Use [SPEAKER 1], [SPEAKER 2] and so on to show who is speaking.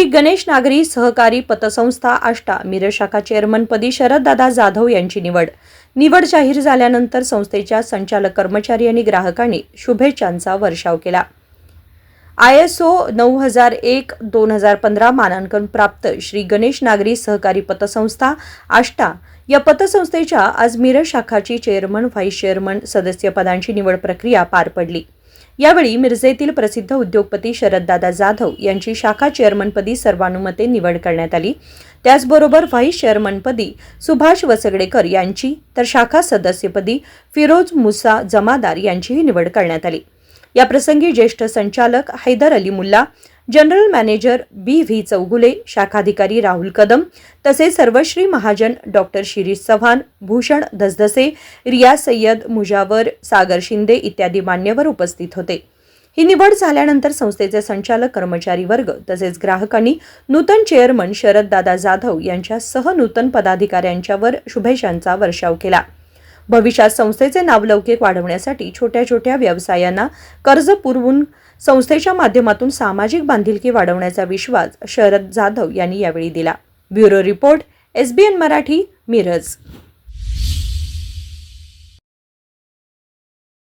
[SPEAKER 1] श्री गणेश नागरी सहकारी पतसंस्था आष्टा मिरज शाखा चेअरमनपदी शरददादा जाधव यांची निवड. निवड जाहीर झाल्यानंतर संस्थेच्या संचालक कर्मचारी आणि ग्राहकांनी शुभेच्छांचा वर्षाव केला. आय एस ओ नऊ हजार एक दोन हजार पंधरा मानांकन प्राप्त श्री गणेश नागरी सहकारी पतसंस्था आष्टा या पतसंस्थेच्या आज मिरज शाखाची चेअरमन व्हाईस चेअरमन सदस्यपदांची निवड प्रक्रिया पार पडली. यावेळी मिरजेतील प्रसिद्ध उद्योगपती शरददादा जाधव यांची शाखा चेअरमनपदी सर्वानुमते निवड करण्यात आली. त्याचबरोबर व्हाईस चेअरमनपदी सुभाष वसगडेकर यांची तर शाखा सदस्यपदी फिरोज मुसा जमादार यांचीही निवड करण्यात आली. याप्रसंगी ज्येष्ठ संचालक Haider Ali Mulla general manager B V Chougule शाखाधिकारी Rahul Kadam तसेच सर्वश्री महाजन डॉक्टर शिरीष चव्हाण भूषण धसधसे रिया सय्यद मुजावर सागर शिंदे इत्यादी मान्यवर उपस्थित होते. ही निवड झाल्यानंतर संस्थेचे संचालक कर्मचारी वर्ग तसेच ग्राहकांनी नूतन चेअरमन शरददादा जाधव यांच्या सह नूतन पदाधिकाऱ्यांच्यावर शुभेच्छांचा वर्षाव केला. भविष्यात संस्थेचे नावलौकिक वाढवण्यासाठी छोट्या छोट्या व्यवसायांना कर्ज पुरवून संस्थेच्या माध्यमातून सामाजिक बांधिलकी वाढवण्याचा विश्वास शरद जाधव यांनी यावेळी दिला. Bureau report SBN Marathi Miraj.